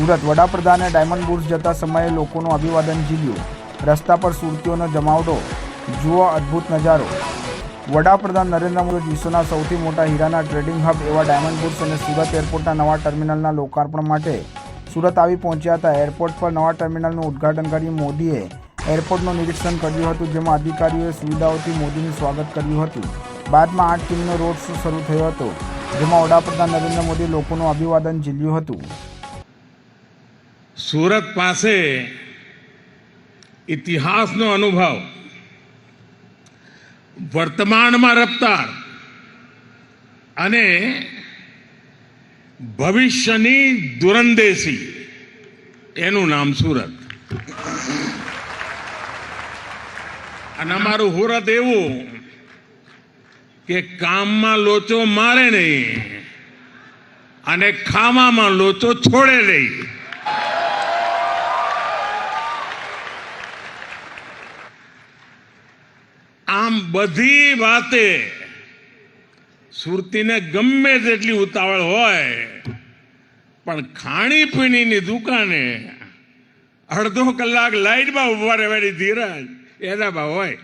સુરત વડાપ્રધાને diamond bourse જતા સમયે લોકોનું અભિવાદન ઝીલ્યું. રસ્તા પર સુરતીઓનો જમાવડો. જુઓ અદ્ભુત નજારો. વડાપ્રધાન નરેન્દ્ર મોદી વિશ્વના સૌથી મોટા હીરાના ટ્રેડિંગ હબ એવા ડાયમંડ બુર્સ અને સુરત એરપોર્ટના નવા ટર્મિનલના લોકાર્પણ માટે સુરત આવી પહોંચ્યા હતા. એરપોર્ટ પર નવા ટર્મિનલનું ઉદ્ઘાટન કરી મોદીએ એરપોર્ટનું નિરીક્ષણ કર્યું હતું, જેમાં અધિકારીઓએ સુવિધાઓથી મોદીનું સ્વાગત કર્યું હતું. બાદમાં આઠ ટીમનો રોડ શો શરૂ થયો હતો, જેમાં વડાપ્રધાન નરેન્દ્ર મોદી લોકોનું અભિવાદન ઝીલ્યું હતું. સુરત પાસે ઇતિહાસનો અનુભવ. વર્તમાનમાં રફતાર અને ભવિષ્યની દુરંદેશી એનું નામ સુરત. અને અમારું હુરત એવું કે કામમાં લોચો મારે નહીં અને ખાવામાં લોચો છોડે નહીં. આમ બધી વાતે સુરતીને ગમે તેટલી ઉતાવળ હોય, પણ ખાણીપીણીની દુકાને અડધો કલાક લાઈટમાં ઊભા રહેવાની ધીરજ એનામાં હોય.